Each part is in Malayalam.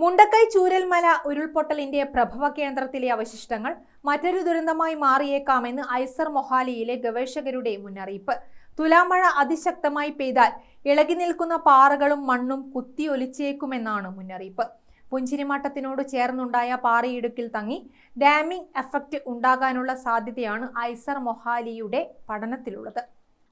മുണ്ടക്കൈ ചൂരൽമല ഉരുൾപൊട്ടലിന്റെ പ്രഭവ കേന്ദ്രത്തിലെ അവശിഷ്ടങ്ങൾ മറ്റൊരു ദുരന്തമായി മാറിയേക്കാമെന്ന് ഐസർ മൊഹാലിയിലെ ഗവേഷകരുടെ മുന്നറിയിപ്പ്. തുലാമഴ അതിശക്തമായി പെയ്താൽ ഇളകി നിൽക്കുന്ന പാറകളും മണ്ണും കുത്തിയൊലിച്ചേക്കുമെന്നാണ് മുന്നറിയിപ്പ്. പുഞ്ചിരിമട്ടത്തിനോട് ചേർന്നുണ്ടായ പാറയിടുക്കിൽ തങ്ങി ഡാമിംഗ് എഫക്റ്റ് ഉണ്ടാകാനുള്ള സാധ്യതയാണ് ഐസർ മൊഹാലിയുടെ പഠനത്തിലുള്ളത്.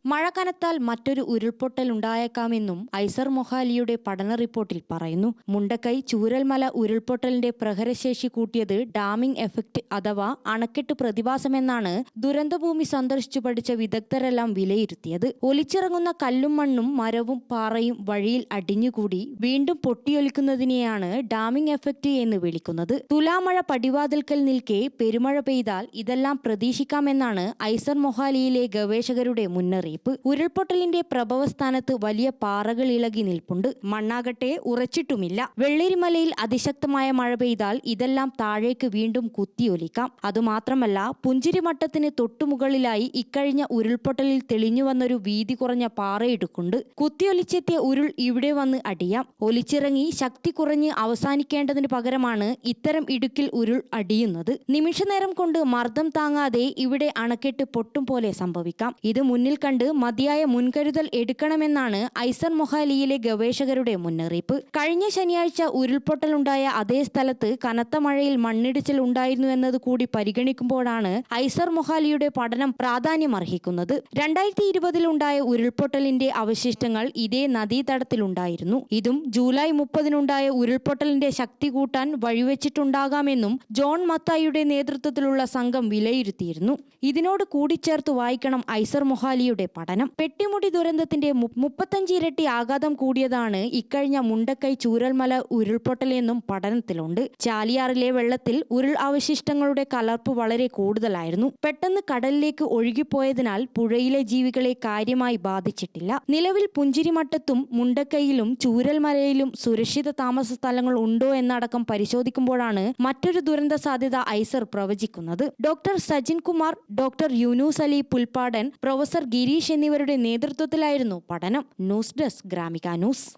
മഴ കനത്താൽ മറ്റൊരു ഉരുൾപൊട്ടൽ ഉണ്ടായേക്കാമെന്നും ഐസർ മൊഹാലിയുടെ പഠന റിപ്പോർട്ടിൽ പറയുന്നു. മുണ്ടക്കൈ ചൂരൽമല ഉരുൾപൊട്ടലിന്റെ പ്രഹരശേഷി കൂട്ടിയത് ഡാമിംഗ് എഫക്റ്റ് അഥവാ അണക്കെട്ട് പ്രതിഭാസമെന്നാണ് ദുരന്തഭൂമി സന്ദർശിച്ചു പഠിച്ച വിദഗ്ധരെല്ലാം വിലയിരുത്തിയത്. ഒലിച്ചിറങ്ങുന്ന കല്ലും മണ്ണും മരവും പാറയും വഴിയിൽ അടിഞ്ഞുകൂടി വീണ്ടും പൊട്ടിയൊലിക്കുന്നതിനെയാണ് ഡാമിംഗ് എഫക്റ്റ് എന്ന് വിളിക്കുന്നത്. തുലാമഴ പടിവാതിൽക്കൽ നിൽക്കെ പെരുമഴ പെയ്താൽ ഇതെല്ലാം പ്രതീക്ഷിക്കാമെന്നാണ് ഐസർ മൊഹാലിയിലെ ഗവേഷകരുടെ മുന്നറിയിപ്പ്. ഉരുൾപൊട്ടലിന്റെ പ്രഭവസ്ഥാനത്ത് വലിയ പാറകൾ ഇളകി നിൽപ്പുണ്ട്. മണ്ണാകട്ടെ ഉറച്ചിട്ടുമില്ല. വെള്ളരിമലയിൽ അതിശക്തമായ മഴ പെയ്താൽ ഇതെല്ലാം താഴേക്ക് വീണ്ടും കുത്തിയൊലിക്കാം. അതുമാത്രമല്ല പുഞ്ചിരിമട്ടത്തിന് തൊട്ടുമുകളിലായി ഇക്കഴിഞ്ഞ ഉരുൾപൊട്ടലിൽ തെളിഞ്ഞു വന്നൊരു വീതി കുറഞ്ഞ പാറയിടുക്കുണ്ട് കുത്തിയൊലിച്ചെത്തിയ ഉരുൾ ഇവിടെ വന്ന് അടിയാം. ഒലിച്ചിറങ്ങി ശക്തി കുറഞ്ഞ് അവസാനിക്കേണ്ടതിന് പകരമാണ് ഇത്തരം ഇടുക്കിൽ ഉരുൾ അടിയുന്നത്. നിമിഷനേരം കൊണ്ട് മർദ്ദം താങ്ങാതെ ഇവിടെ അണക്കെട്ട് പൊട്ടും പോലെ സംഭവിക്കാം. ഇത് മുന്നിൽ കണ്ട് മതിയായ മുൻകരുതൽ എടുക്കണമെന്നാണ് ഐസർ മൊഹാലിയിലെ ഗവേഷകരുടെ മുന്നറിയിപ്പ്. കഴിഞ്ഞ ശനിയാഴ്ച ഉരുൾപൊട്ടലുണ്ടായ അതേ സ്ഥലത്ത് കനത്ത മഴയിൽ മണ്ണിടിച്ചിൽ ഉണ്ടായിരുന്നു എന്നത് കൂടി പരിഗണിക്കുമ്പോഴാണ് ഐസർ മൊഹാലിയുടെ പഠനം പ്രാധാന്യമർഹിക്കുന്നത്. രണ്ടായിരത്തി ഇരുപതിലുണ്ടായ ഉരുൾപൊട്ടലിന്റെ അവശിഷ്ടങ്ങൾ ഇതേ നദീതടത്തിലുണ്ടായിരുന്നു. ഇതും ജൂലൈ മുപ്പതിനുണ്ടായ ഉരുൾപൊട്ടലിന്റെ ശക്തി കൂട്ടാൻ വഴിവെച്ചിട്ടുണ്ടാകാമെന്നും ജോൺ മത്തായിയുടെ നേതൃത്വത്തിലുള്ള സംഘം വിലയിരുത്തിയിരുന്നു. ഇതിനോട് കൂടിച്ചേർത്ത് വായിക്കണം ഐസർ മൊഹാലിയുടെ പഠനം. പെട്ടിമുടി ദുരന്തത്തിന്റെ മുപ്പത്തഞ്ച് ഇരട്ടി ആഘാതം കൂടിയതാണ് ഇക്കഴിഞ്ഞ മുണ്ടക്കൈ ചൂരൽമല ഉരുൾപൊട്ടലെന്നും പഠനത്തിലുണ്ട്. ചാലിയാറിലെ വെള്ളത്തിൽ ഉരുൾ അവശിഷ്ടങ്ങളുടെ കലർപ്പ് വളരെ കൂടുതലായിരുന്നു. പെട്ടെന്ന് കടലിലേക്ക് ഒഴുകിപ്പോയതിനാൽ പുഴയിലെ ജീവികളെ കാര്യമായി ബാധിച്ചിട്ടില്ല. നിലവിൽ പുഞ്ചിരിമട്ടത്തും മുണ്ടക്കൈയിലും ചൂരൽമലയിലും സുരക്ഷിത താമസ സ്ഥലങ്ങൾ ഉണ്ടോ എന്നടക്കം പരിശോധിക്കുമ്പോഴാണ് മറ്റൊരു ദുരന്ത സാധ്യത ഐസർ പ്രവചിക്കുന്നത്. Doctor Sajin Kumar doctor Yunus Ali Pulpadan professor Girish എന്നിവരുടെ നേതൃത്വത്തിലായിരുന്നു പഠനം. News desk Gramika news.